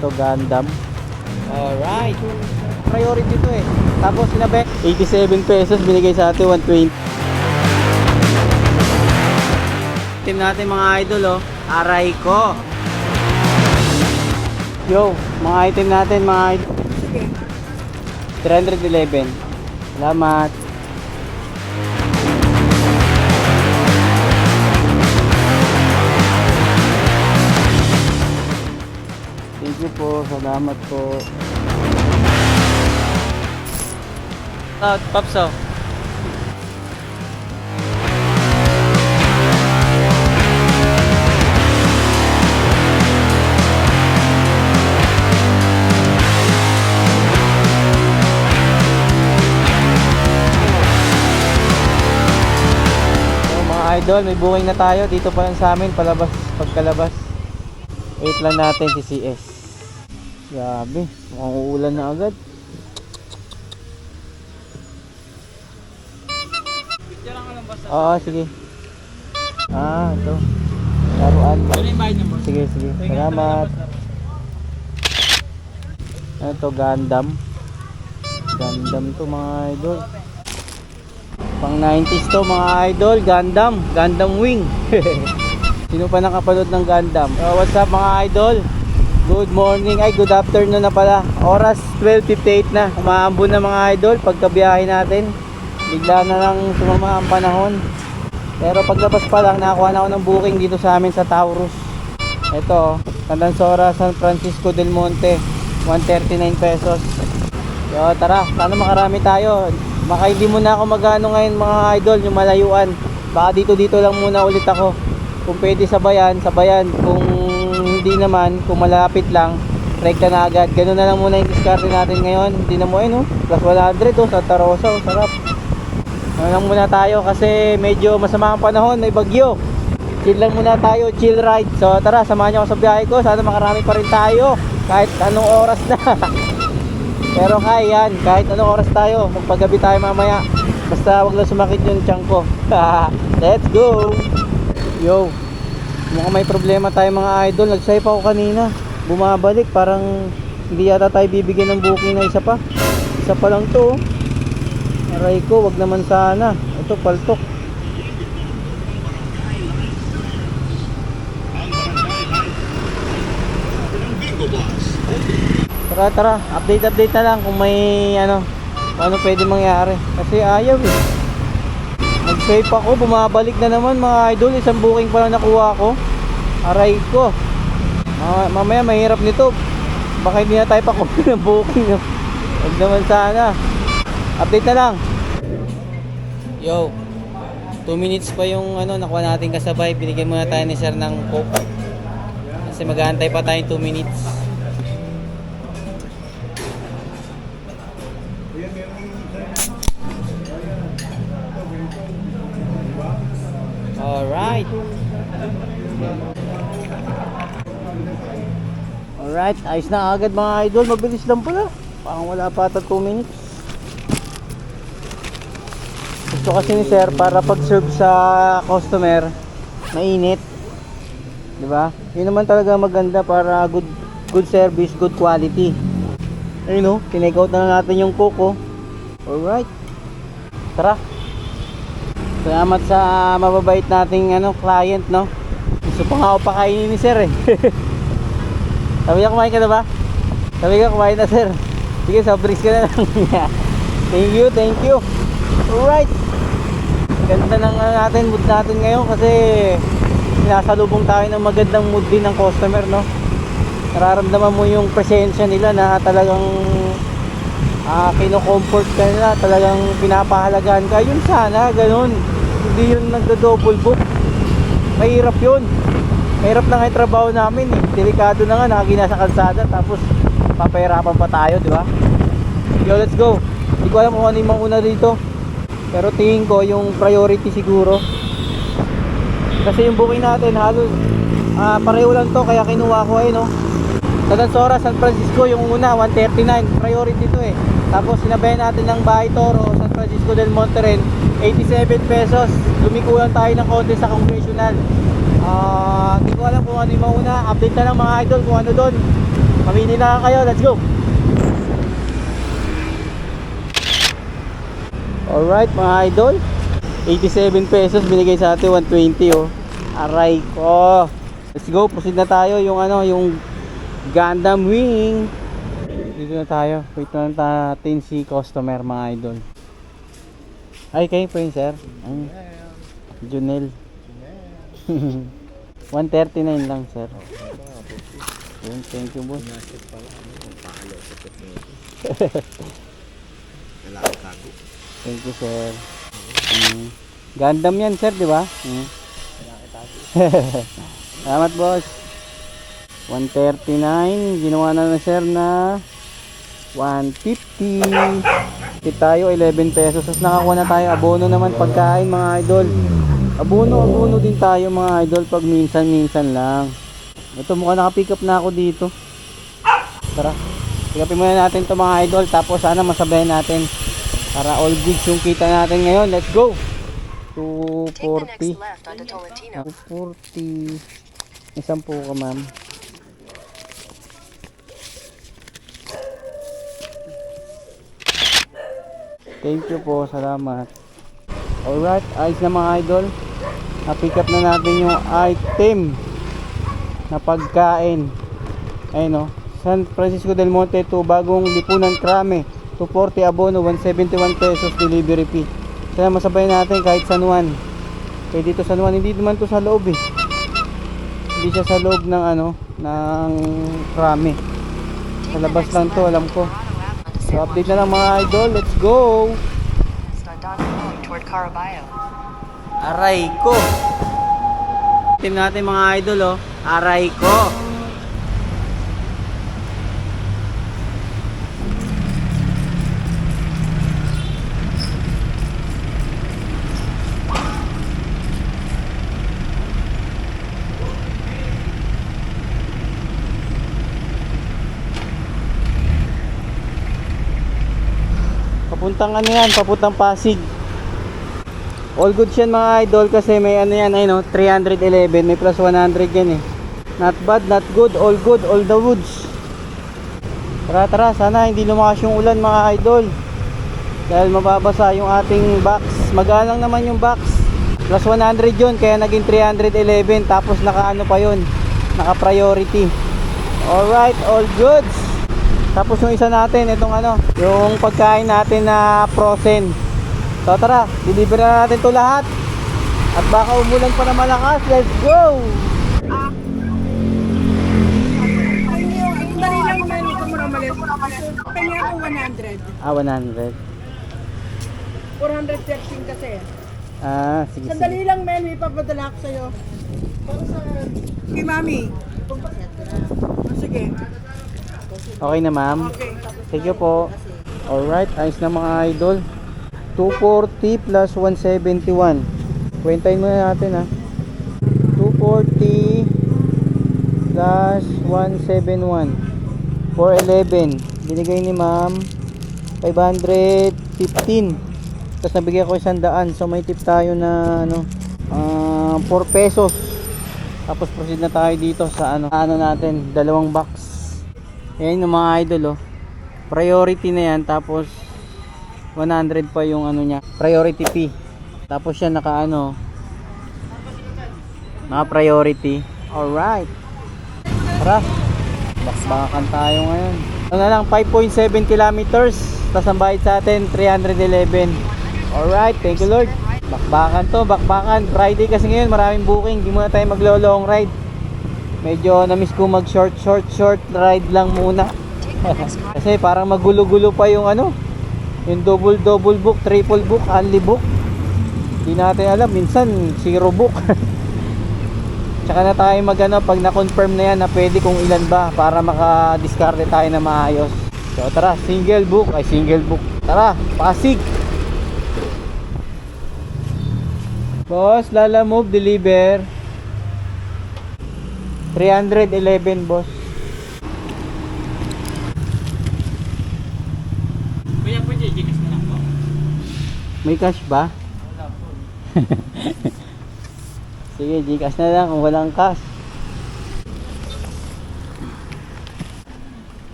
To, Gundam. Alright. Priority to eh. Tapos sinabi, 87 pesos binigay sa atin, 120. Team natin mga idol oh. Aray ko. Yo, mga item natin mga idol. 311. Salamat. Salamat po. Ah, Pops oh. Idol, may booking na tayo. Dito pa lang sa amin, palabas, pagkalabas. Wait lang natin si CS. Grabe, mukhang uulan na agad. Oo, sige. Ah, ito. Laruan. Sige, sige. Salamat. Ano to, Gundam. Gundam to mga idol. Pang 90s to mga idol, Gundam, Gundam Wing. Sino pa nakapanood ng Gundam? Uh, what's up mga idol? Good morning, ay good afternoon na pala. Oras 12.58 na. Umaambon na mga idol pagkabiyahe natin. Bigla na lang sumama ang panahon. Pero paglabas pa lang, nakakuha na ako ng booking dito sa amin sa Taurus. Ito, Tandansora, San Francisco del Monte. 139 pesos. Yo, tara, sana makarami tayo. Maka hindi muna ako magano ngayon mga idol, yung malayuan. Baka dito dito lang muna ulit ako. Kung pwede sabayan, sabayan. Kung hindi naman, kung malapit lang, rekta na agad. Ganun na lang muna yung discard natin ngayon. Hindi na mo eh, no? Plus 100 oh, Santa Rosa, oh, sarap. Ano lang muna tayo kasi medyo masama ang panahon, may bagyo. Chill lang muna tayo, chill ride. So tara, samahan niyo ako sa biyahe ko. Sana makarami pa rin tayo kahit anong oras na. Pero kaya yan, kahit anong oras tayo, magpagabi tayo mamaya. Basta wag lang sumakit yung tiyan ko. Let's go! Yo, mukhang may problema tayo mga idol. Nag-swipe ako kanina. Bumabalik, parang hindi yata tayo bibigyan ng booking na isa pa. Isa pa lang to. oh. Aray ko, wag naman sana. Ito, paltok. Tara, tara. Update, update na lang kung may ano, ano pwede mangyari. Kasi ayaw eh. Nag-swipe ako, bumabalik na naman mga idol. Isang booking pa lang nakuha ko. Aray ko. Mama- mamaya mahirap nito. Baka hindi na tayo pakuha ng booking. Huwag naman sana. Update na lang. Yo. 2 minutes pa yung ano nakuha natin kasabay. Binigyan muna tayo ni sir ng coke. Kasi mag-aantay pa tayo 2 minutes. Alright. Alright, ayos na agad mga idol. Mabilis lang pala. Parang wala pa ata 2 minutes. Gusto kasi ni sir para pag-serve sa customer, mainit. 'Di ba? Yun naman talaga maganda para good good service, good quality. Ayun oh, tinake out na natin yung coco. Alright. Tara. Salamat sa mababait nating ano, client, no? Gusto pa nga ako pakainin ni sir eh. Sabi niya, kumain ka na ba? Sabi niya, kumain na sir. Sige, soft drinks ka na lang. thank you, thank you. Alright. Ganda ng ano natin, mood natin ngayon kasi sinasalubong tayo ng magandang mood din ng customer, no? Nararamdaman mo yung presensya nila na talagang ah kino-comfort ka nila, talagang pinapahalagaan ka. Yun sana, ganun. Hindi yun nagdo-double book. Mahirap yun. Mahirap na nga yung trabaho namin eh. Delikado na nga, nakagina sa kalsada tapos papahirapan pa tayo, di ba? Yo, let's go. Hindi ko alam kung ano yung mauna dito. Pero tingin ko yung priority siguro. Kasi yung booking natin halos ah, pareho lang to kaya kinuha ko ay no. Tagansora, San Francisco yung una 139 priority to eh. Tapos sinabayan natin ng Bahay Toro, San Francisco del Monte rin 87 pesos. Lumiko lang tayo ng konti sa congressional. Ah, hindi ko alam kung ano yung mauna. Update na lang mga idol kung ano doon. Mamili na kayo, let's go! Alright mga idol 87 pesos binigay sa atin 120 oh Aray ko Let's go, proceed na tayo yung ano yung Gundam Wing Dito na tayo Wait lang natin si customer mga idol Ay kayo po yun Ay, Junel 139 lang sir Yun, thank you boss Thank you, sir. Mm. Gundam yan, sir, di ba? Mm. Salamat, boss. 139. Ginawa na na, sir, na 150. Tip tayo, 11 pesos. Tapos nakakuha na tayo. Abono naman pagkain, mga idol. Abono, abono din tayo, mga idol, pag minsan-minsan lang. Ito, mukhang nakapick up na ako dito. Tara. Pick upin muna natin to mga idol. Tapos sana masabayan natin. Para all goods yung kita natin ngayon. Let's go! Take the next 240. left onto Tolentino. 240. Isang po ka, ma'am. Thank you po. Salamat. Alright. Ayos na mga idol. Na-pick up na natin yung item na pagkain. Ayun o. San Francisco del Monte to bagong lipunan krame. 240 abono, 171 pesos delivery fee. Sana masabay natin kahit San Juan. Kaya dito San Juan, hindi naman to sa loob eh. Hindi siya sa loob ng ano, ng krame. Sa labas lang to, alam ko. So update na lang mga idol, let's go! toward Caraballo. Aray ko! Team natin mga idol oh, aray ko! Papuntang ano yan, papuntang Pasig. All good yan mga idol kasi may ano yan, ay no, 311, may plus 100 yan eh. Not bad, not good, all good, all the woods. Tara tara, sana hindi lumakas yung ulan mga idol. Dahil mababasa yung ating box. Magalang naman yung box. Plus 100 yun, kaya naging 311. Tapos naka ano pa yun, naka priority. Alright, all goods. Tapos yung isa natin, itong ano, yung pagkain natin na frozen. So tara, deliver na natin to lahat. At baka umulan pa na malakas. Let's go! Kanya ako 100. Ah, 100. 413 kasi. Ah, sige, Sandali sige. lang men, may papadala ako sa'yo. Para sa... Kay mami. Oh, sige. Okay na, ma'am. Okay. You po. Alright, ayos na mga idol. 240 plus 171. Kwentahin muna natin ha. 240 plus 171. 411. Binigay ni ma'am 515. Tapos nabigyan ko isang daan. So may tip tayo na ano, ah, 4 pesos. Tapos proceed na tayo dito sa ano, ano natin, dalawang box. Ayan yung mga idol oh. Priority na yan tapos 100 pa yung ano niya, priority fee. Tapos siya naka ano naka priority. Alright. Tara. Bakbakan tayo ngayon. Ano na lang 5.7 kilometers. Tapos ang bayad sa atin 311. Alright, thank you Lord. Bakbakan to, bakbakan. Friday kasi ngayon maraming booking. Di muna tayo maglo long ride. Medyo na-miss ko mag short short short ride lang muna. Kasi parang magulo-gulo pa yung ano, yung double double book, triple book, only book. Hindi natin alam, minsan zero book. Tsaka na tayo magano pag na-confirm na yan na pwede kung ilan ba para maka-discard tayo na maayos. So tara, single book, ay single book. Tara, Pasig. Boss, Lala Move, deliver. 311, boss. May cash ba? Wala po. Sige, Gcash na lang kung walang cash.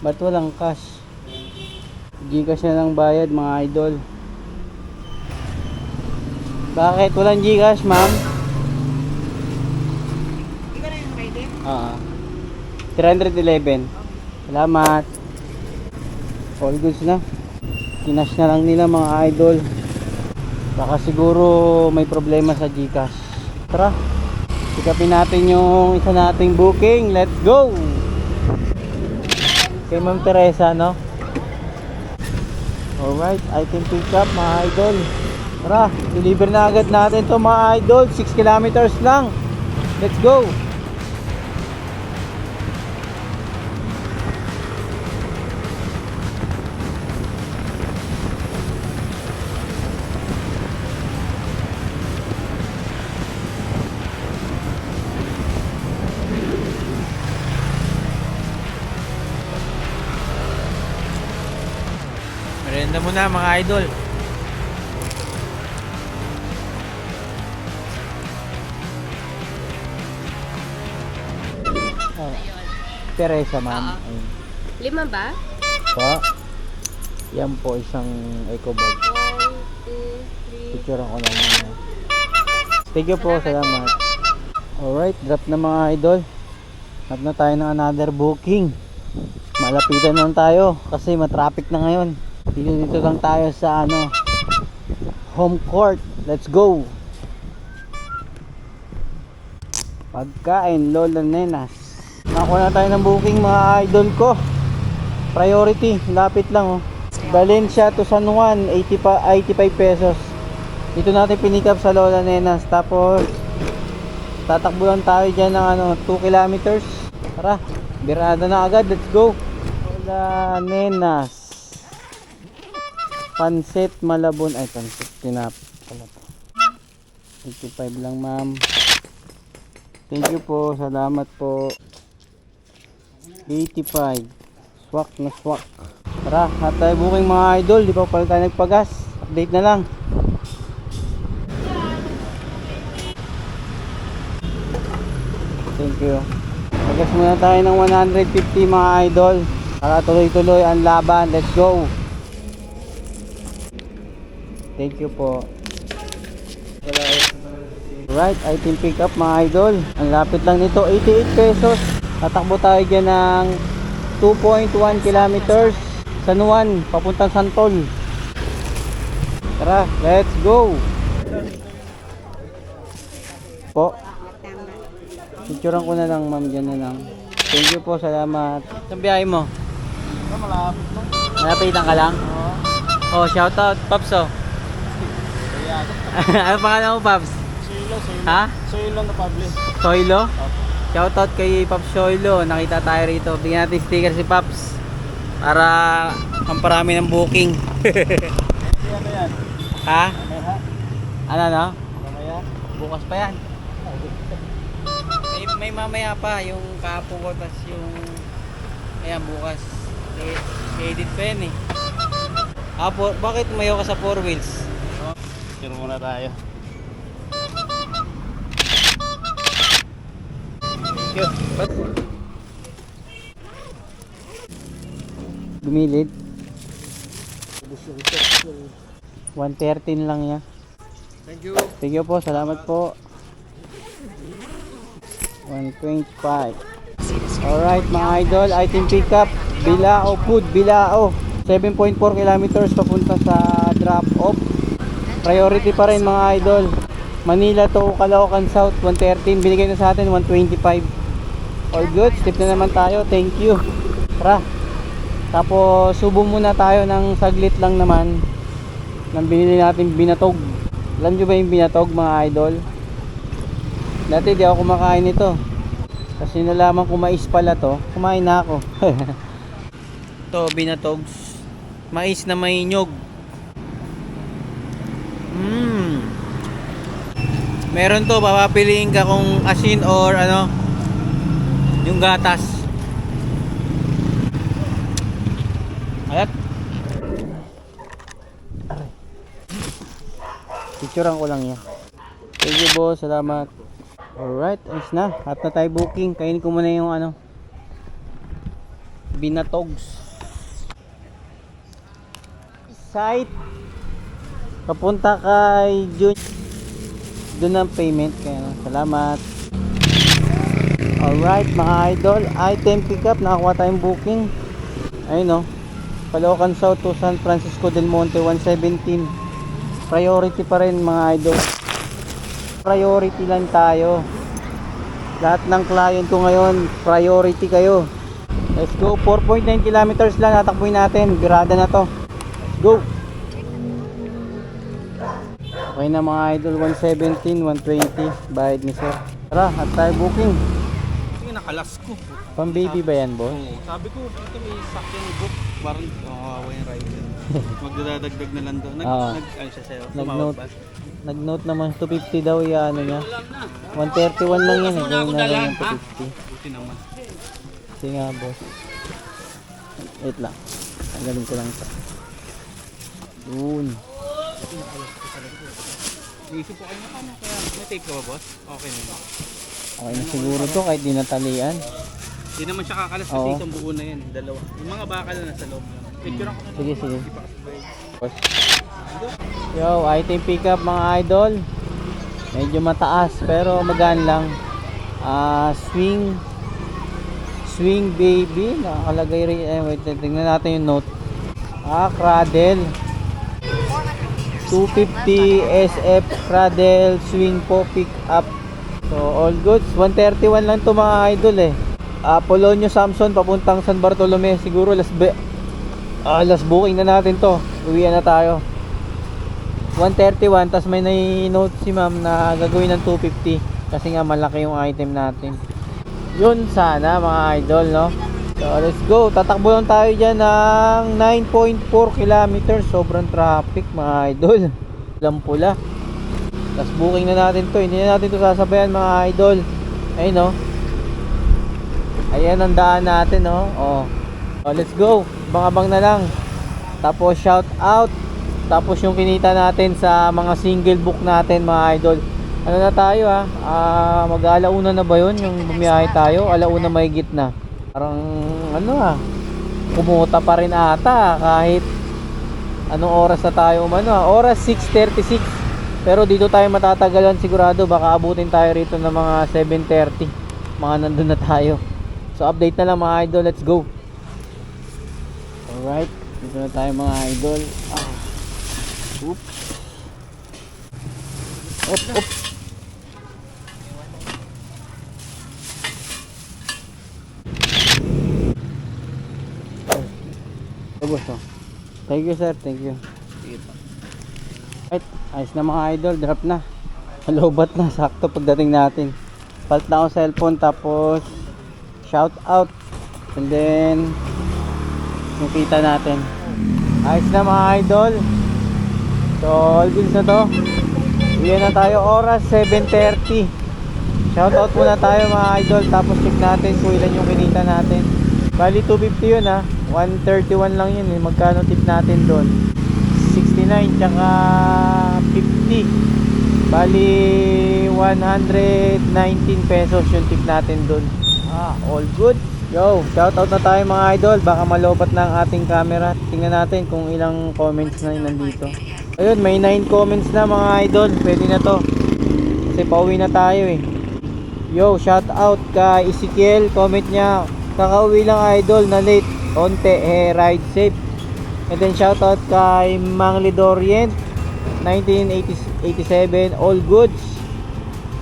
Ba't walang cash? Gcash na lang bayad mga idol. Bakit? Walang Gcash, ma'am? Ikaw na yung ready? Oo. 311. Salamat. All goods na. Kinash na lang nila mga idol. Baka siguro may problema sa Gcash. Tara. Sikapin natin yung isa nating booking. Let's go! Kay Ma'am Teresa, no? Alright, item pick up mga idol. Tara, deliver na agad natin to mga idol. 6 kilometers lang. Let's go! Merenda muna mga idol. Oh. Teresa ma'am. Ayun. Lima ba? Pa. Yan po isang eco bag. One, two, three. Picture ko lang muna. Thank you po, salamat. Alright, drop na mga idol. Drop na tayo ng another booking. Malapitan lang tayo kasi matraffic na ngayon. Dito dito lang tayo sa ano home court. Let's go. Pagkain Lola Nenas. Nakuha na tayo ng booking mga idol ko. Priority, lapit lang oh. Valencia to San Juan, 80 pa, 85 pesos. Dito natin pinikap sa Lola Nenas. Tapos, tatakbo lang tayo dyan ng ano, 2 kilometers. Tara, birada na agad. Let's go. Lola Nenas. Pansit Malabon. Ay, pansit tinap. Pala to. 85 lang ma'am. Thank you po. Salamat po. 85. Swak na swak. Tara, at tayo booking mga idol. Di pa pala tayo nagpagas. Update na lang. Thank you. Pagas muna tayo ng 150 mga idol. Para tuloy-tuloy ang laban. Let's go. Thank you po. Right, item pick up mga idol. Ang lapit lang nito, 88 pesos. Tatakbo tayo dyan ng 2.1 kilometers. San Juan, papuntang Santol. Tara, let's go. Po. Picturean ko na lang ma'am, dyan na lang. Thank you po, salamat. Saan biyahe mo? Malapit lang. Malapitan ka lang? Oh, shoutout, Paps oh. ano pangalan mo, Paps? Silo, silo. Ha? Silo na public. Soilo? Shoutout kay Paps Soilo. Nakita tayo rito. Bigyan natin sticker si Paps. Para ang parami ng booking. Ano yan? ha? Mamaya? Ano no? Mamaya? Bukas pa yan. May, may mamaya pa. Yung kahapon ko. Tapos yung... Ayan, bukas. E- edit pa yan eh. Ah, po, bakit mayo ka sa four wheels? Tiro muna tayo. Thank you. Gumilid? 113 lang yan. Thank you. Thank you po, salamat po. 125. Alright mga idol, item pickup. Bilao food, Bilao. 7.4 kilometers papunta sa drop off. Priority pa rin mga idol. Manila to Caloocan South 113. Binigay na sa atin 125. All good, step na naman tayo. Thank you. Tara. Tapos subo muna tayo ng saglit lang naman nang binili natin binatog. Alam nyo ba yung binatog mga idol? Dati di ako kumakain nito. Kasi nalaman ko mais pala to, kumain na ako. to binatog. Mais na may nyog. Meron to, papapiliin ka kung asin or ano, yung gatas. Ayat. Picturean ko lang yan. Thank you boss, salamat. Alright, ayos na. At na tayo booking. Kainin ko muna yung ano. Binatogs. Site. Papunta kay Jun. Doon ang payment. Kaya salamat. Alright mga idol. Item pickup. Nakakuha tayong booking. Ayun o. Palocan South to San Francisco del Monte 117. Priority pa rin mga idol. Priority lang tayo. Lahat ng client ko ngayon, priority kayo. Let's go. 4.9 kilometers lang natakbuhin natin. Birada na to. Let's go. Okay na mga idol, 117, 120. Bayad ni sir. Tara, at tayo booking. Sige, nakalas ko. Pang baby ba yan, boss? Oo, sabi ko, ito may sakyan book. Parang, kawawa yung rider. Magdadagdag na lang doon. Nag, Oo. nag, ano siya sa'yo? Nag-note. Ba? Nag-note naman 250 daw yung ano niya. 131 lang yan eh. Gawin na lang yung 250. Buti naman. Sige nga, boss. Wait lang. Tanggalin ko lang ito. Yun. Iisip ko kayo na ano kaya. May take ka ba, boss? Okay naman. Okay na siguro to kahit di natalian. Hindi naman siya kakalas kasi Oo. isang buo na yan. Dalawa. Yung mga bakal na nasa loob lang. Picture ako na. Sige, sige. Yo, item pickup mga idol. Medyo mataas pero magaan lang. Ah, swing swing baby nakalagay rin eh wait tingnan natin yung note ah cradle 250 SF cradle swing po pick up. So all goods. 131 lang to mga idol eh. Ah Polonio Samson papuntang San Bartolome siguro last be ah last booking na natin to. Uwian na tayo. 131 tas may nai-note si ma'am na gagawin ng 250 kasi nga malaki yung item natin. Yun sana mga idol no so let's go tatakbo lang tayo dyan ng 9.4 kilometers sobrang traffic mga idol lang pula tas booking na natin to hindi na natin to sasabayan mga idol ayun no ayan ang daan natin no oh. oh let's go bang na lang tapos shout out tapos yung kinita natin sa mga single book natin mga idol. Ano na tayo ha? Ah, mag-alauna na ba yun? Yung bumiyahe tayo? Alauna may na. Parang ano ha? Kumuta pa rin ata kahit anong oras na tayo umano ha? Oras 6.36 pero dito tayo matatagalan sigurado baka abutin tayo rito ng mga 7.30 mga nandun na tayo so update na lang mga idol let's go alright dito na tayo mga idol ah. Oops. Op, op. boss, oh. Thank you, sir. Thank you. Right. Ayos na mga idol. Drop na. Malobat na. Sakto pagdating natin. Palt na ako cellphone. Tapos, shout out. And then, yung kita natin. Ayos na mga idol. So, all goods na to. Uwi na tayo oras 7.30. Shoutout muna tayo mga idol. Tapos check natin kung ilan yung kinita natin. Bali 250 yun ha. 131 lang yun eh. Magkano tip natin doon? 69 tsaka 50. Bali 119 pesos yung tip natin doon. Ah, all good. Yo, shoutout na tayo mga idol. Baka malobat na ang ating camera. Tingnan natin kung ilang comments na yung nandito. Ayun, may 9 comments na mga idol. Pwede na to. Kasi pauwi na tayo eh. Yo, shout out kay Ezekiel. Comment niya, kakauwi lang idol na late. Onte, eh, ride safe. And then shout out kay Mang Lidorient. 1987, all goods.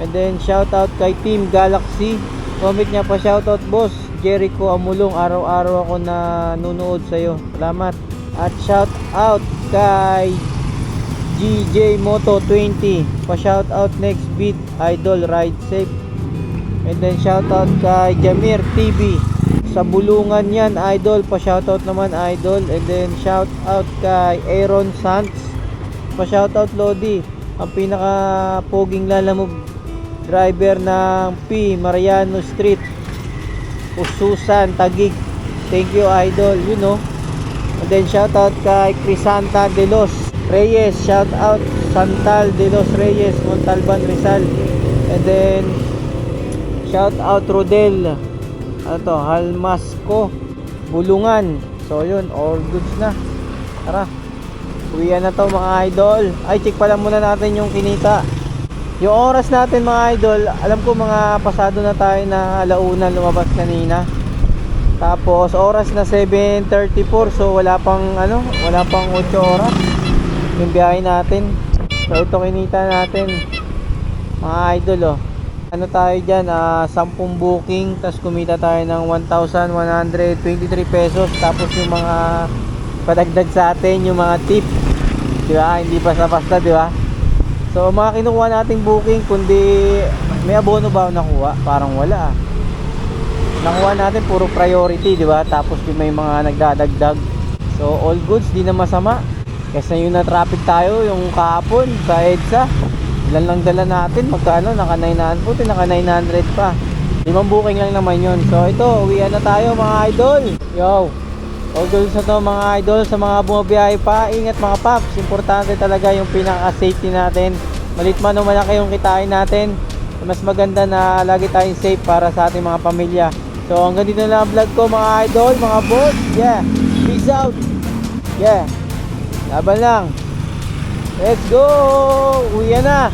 And then shout out kay Team Galaxy. Comment niya pa shout out boss. Jericho Amulong, araw-araw ako na nunood sa'yo. Salamat. At shout out kay GJ Moto 20 pa shout out next beat idol ride safe and then shout out kay Jamir TV sa bulungan yan idol. Pa shout out naman idol. And then shout out kay Aaron Sanz. Pa shout out Lodi. Ang pinaka poging lalamove driver ng P Mariano Street. Ususan Tagig. Thank you idol. You know. And then shout out kay Crisanta De Los Reyes, shout out Santal de los Reyes, Montalban Rizal. And then shout out Rodel. Ano to? Halmasco. bulungan. So yun, all goods na. Tara. Uwian na to mga idol. Ay, check pala muna natin yung kinita. Yung oras natin mga idol, alam ko mga pasado na tayo na alauna lumabas kanina. Tapos oras na 7.34 so wala pang ano, wala pang 8 oras yung natin. So ito kinita natin mga idol oh. Ano tayo dyan, ah 10 booking tapos kumita tayo ng 1,123 pesos tapos yung mga padagdag sa atin yung mga tip. Di ba? Hindi basta-basta, di ba? So mga kinukuha nating booking kundi may abono ba nakuha? Parang wala ah. Nakuha natin puro priority, di ba? Tapos yung may mga nagdadagdag. So all goods, di na masama. Kasi yung na-traffic tayo, yung kahapon sa EDSA. Ilan lang dala natin, magkano? Naka 900, puti naka 900 pa. Limang booking lang naman yun. So ito, uwian na tayo mga idol. Yo! Goods na to mga idol sa mga bumabiyahe pa. Ingat mga paps. Importante talaga yung pinaka-safety natin. Malit man o malaki yung kitain natin. Mas maganda na lagi tayong safe para sa ating mga pamilya. So hanggang dito na lang ang vlog ko mga idol, mga boss. Yeah. Peace out. Yeah. Laban lang. Let's go! Uwi na!